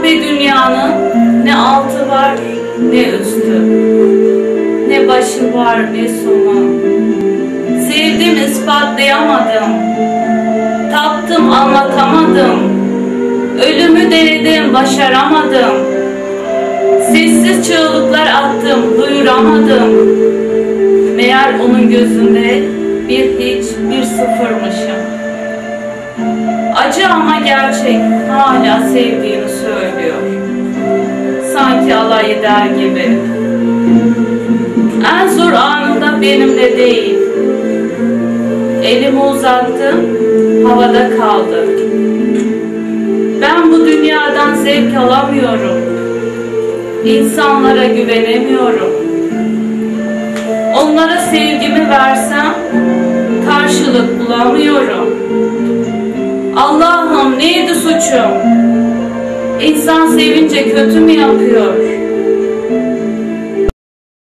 Kahpe dünyanın ne altı var ne üstü. Ne başı var ne sonu. Sevdim ispatlayamadım. Taptım anlatamadım. Ölümü denedim başaramadım. Sessiz çığlıklar attım duyuramadım. Meğer onun gözünde bir hiç bir sıfırmışım. Acı ama gerçek hala söylüyor. Sanki alay eder gibi. En zor anında benimle değil. Elimi uzattım, havada kaldı. Ben bu dünyadan zevk alamıyorum. İnsanlara güvenemiyorum. Onlara sevgimi versem karşılık bulamıyorum. Allah'ım neydi suçum? İnsan sevince kötü mü yapıyor?